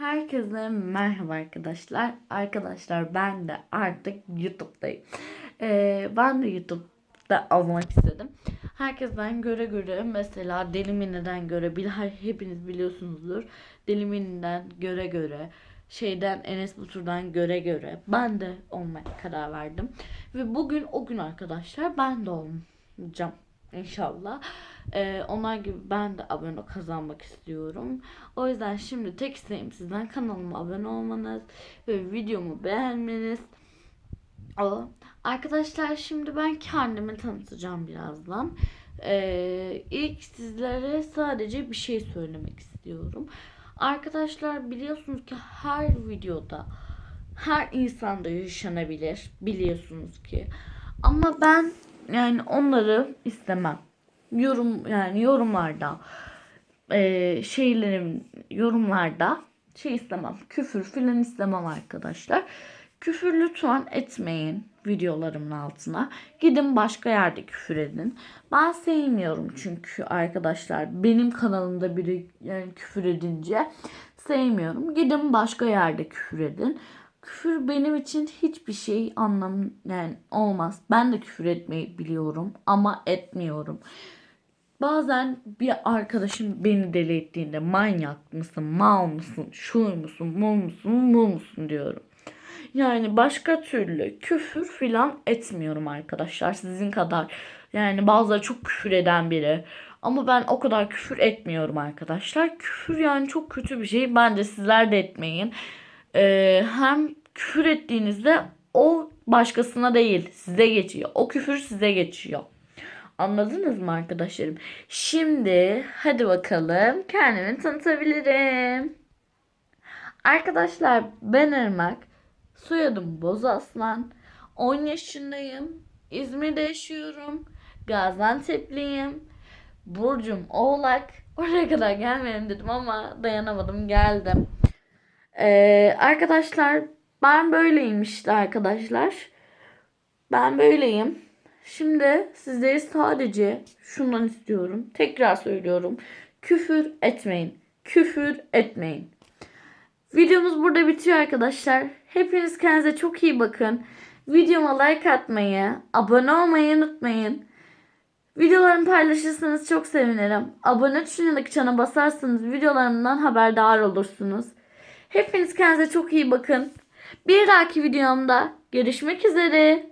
Herkese merhaba arkadaşlar. Arkadaşlar ben de artık YouTube'dayım. Ee, ben de YouTube'da olmak istedim. Herkesten göre göre mesela Delimini'den göre bil- hepiniz biliyorsunuzdur. Delimini'den göre göre şeyden Enes Batur'dan göre göre ben de olmaya karar verdim. Ve bugün o gün arkadaşlar ben de olacağım inşallah. Ee, onlar gibi ben de abone kazanmak istiyorum. O yüzden şimdi tek isteğim sizden kanalıma abone olmanız ve videomu beğenmeniz. O. Arkadaşlar şimdi ben kendimi tanıtacağım birazdan. Ee, ilk sizlere sadece bir şey söylemek istiyorum. Arkadaşlar biliyorsunuz ki her videoda her insanda yaşanabilir biliyorsunuz ki. Ama ben yani onları istemem. Yorum yani yorumlarda e, şeylerim yorumlarda şey istemem. Küfür filan istemem arkadaşlar. Küfür lütfen etmeyin videolarımın altına. Gidin başka yerde küfür edin. Ben sevmiyorum çünkü arkadaşlar benim kanalımda biri yani küfür edince sevmiyorum. Gidin başka yerde küfür edin. Küfür benim için hiçbir şey anlam yani olmaz. Ben de küfür etmeyi biliyorum ama etmiyorum. Bazen bir arkadaşım beni deli ettiğinde manyak mısın, mal mısın, şu musun, mul musun, mul musun diyorum. Yani başka türlü küfür filan etmiyorum arkadaşlar sizin kadar. Yani bazıları çok küfür eden biri. Ama ben o kadar küfür etmiyorum arkadaşlar. Küfür yani çok kötü bir şey. Bence sizler de etmeyin. Ee, hem küfür ettiğinizde o başkasına değil size geçiyor. O küfür size geçiyor. Anladınız mı arkadaşlarım? Şimdi hadi bakalım kendimi tanıtabilirim. Arkadaşlar ben Irmak. Soyadım Bozaslan. 10 yaşındayım. İzmir'de yaşıyorum. Gaziantep'liyim. Burcum Oğlak. Oraya kadar gelmeyelim dedim ama dayanamadım geldim. Ee, arkadaşlar ben böyleyim işte arkadaşlar. Ben böyleyim. Şimdi sizleri sadece şundan istiyorum. Tekrar söylüyorum. Küfür etmeyin. Küfür etmeyin. Videomuz burada bitiyor arkadaşlar. Hepiniz kendinize çok iyi bakın. Videoma like atmayı, abone olmayı unutmayın. Videolarımı paylaşırsanız çok sevinirim. Abone tuşundaki çana basarsanız videolarımdan haberdar olursunuz. Hepiniz kendinize çok iyi bakın. Bir dahaki videomda görüşmek üzere.